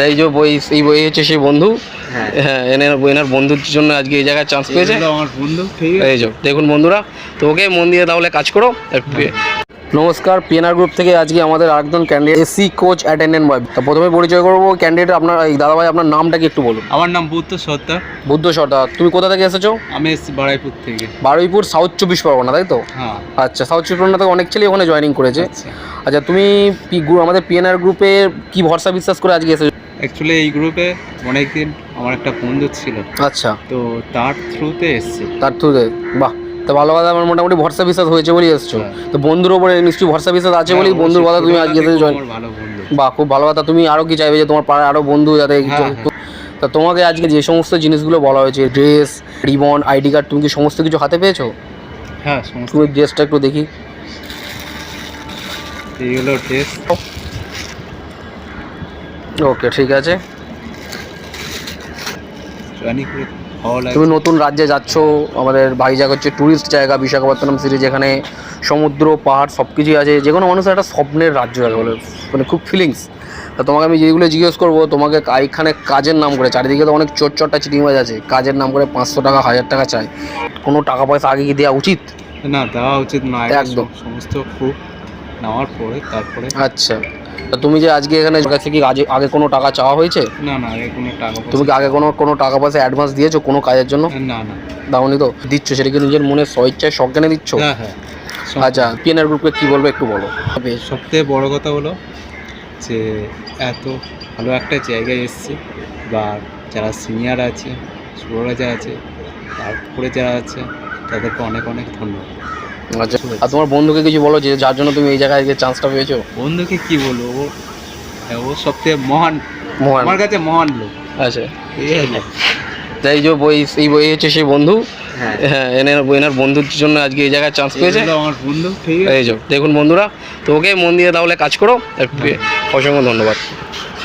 তাই যে বই এই বই হচ্ছে সেই বন্ধু। হ্যাঁ। হ্যাঁ এনার এনার বন্ধুর জন্য আজকে এই জায়গায় চান্স পেয়েছে। আমার বন্ধু এই যে দেখুন বন্ধুরা তো ওকে মন দিয়ে তাহলে কাজ করো। নমস্কার পিএনআর গ্রুপ থেকে আজকে আমাদের আরেকজন candidate AC coach attendant boy তো প্রথমে পরিচয় করব ক্যান্ডিডেট আপনার এই দাদাভাই আপনার নামটা কি একটু বলুন? আমার নাম বুদ্ধ সত্তা বুদ্ধ সর্দার তুমি কোথা থেকে এসেছ? আমি এসেছি বাড়াইপুর থেকে। বারুইপুর সাউথ চব্বিশ পরগনা তাই তো? হ্যাঁ। আচ্ছা সাউথ চব্বিশ পরগনা থেকে অনেক ছেলে ওখানে জয়েনিং করেছে। আচ্ছা। আচ্ছা তুমি আমাদের পিএনআর গ্রুপে কি ভরসা বিশ্বাস করে আজকে এসেছ? অ্যাকচুয়ালি এই গ্রুপে অনেকদিন আমার একটা বন্ধু ছিল। আচ্ছা। তো তার থ্রুতে এসছে। তার থ্রুতে বাহ তো ভালো কথা আমার মোটামুটি ভরসা বিশ্বাস হয়েছে বলেই এসছো। হ্যাঁ। তো বন্ধুর ওপরে নিশ্চয়ই ভরসা বিশ্বাস আছে বলেই বন্ধুর কথা তুমি আজকে জয়েন ভালো বন্ধু। বাহ খুব ভালো কথা। তুমি আরও কি চাইবে যে তোমার পাড়ায় আরও বন্ধু যাতে হ্যাঁ, তা তোমাকে আজকে যে সমস্ত জিনিসগুলো বলা হয়েছে ড্রেস রিবন আইডি কার্ড তুমি কি সমস্ত কিছু হাতে পেয়েছ? হ্যাঁ তুমি ড্রেসটা একটু দেখি। এইগুলো ড্রেস ওকে ঠিক আছে। তুমি নতুন রাজ্যে যাচ্ছ আমাদের ভাইজাগ হচ্ছে ট্যুরিস্ট জায়গা বিশাখাপত্তনম সিটি যেখানে সমুদ্র পাহাড় সব কিছুই আছে। যে কোনো মানুষের একটা স্বপ্নের রাজ্য জায়গা বলে মানে খুব ফিলিংস তা তোমাকে আমি যেগুলো জিজ্ঞেস করব তোমাকে এখানে কাজের নাম করে চারিদিকে তো অনেক চোর চট্টা চিটিংবাজ আছে কাজের নাম করে পাঁচশো টাকা হাজার টাকা চাই কোনো টাকা পয়সা আগে কি দেওয়া উচিত? না দেওয়া উচিত না একদম। সমস্ত খুব নেওয়ার পরে তারপরে আচ্ছা। তুমি যে আজকে এখানে কাছে কি আগে আগে কোনো টাকা চাওয়া হয়েছে? না না আগে কোনো টাকা তুমি কি আগে কোনো কোনো টাকা পয়সা অ্যাডভান্স দিয়েছ কোনো কাজের জন্য? না না। দাওনি তো দিচ্ছ সেটা কি নিজের মনে স্বইচ্ছায় সজ্ঞানে দিচ্ছ? হ্যাঁ হ্যাঁ। আচ্ছা পিএনআর গ্রুপকে কি বলবে একটু বলো। সবথেকে বড় কথা হলো যে এত ভালো একটা জায়গায় এসছে বা যারা সিনিয়র আছে সুরাজা আছে তারপরে যারা আছে তাদেরকে অনেক অনেক ধন্যবাদ। আচ্ছা আর তোমার বন্ধুকে কিছু বলো যে যার জন্য তুমি এই জায়গায় গিয়ে চান্সটা পেয়েছ? বন্ধুকে কি বলব? ও হ্যাঁ, সবথেকে মহান মোহন। আমার কাছে মহান লোক। আচ্ছা। তাই যে বই এই বই হচ্ছে সেই বন্ধু। হ্যাঁ। হ্যাঁ এনার এনার বন্ধুর জন্য আজকে এই জায়গায় চান্স পেয়েছে। আমার বন্ধু এই যে দেখুন বন্ধুরা তো ওকে মন দিয়ে তাহলে কাজ করো একটু অসংখ্য ধন্যবাদ।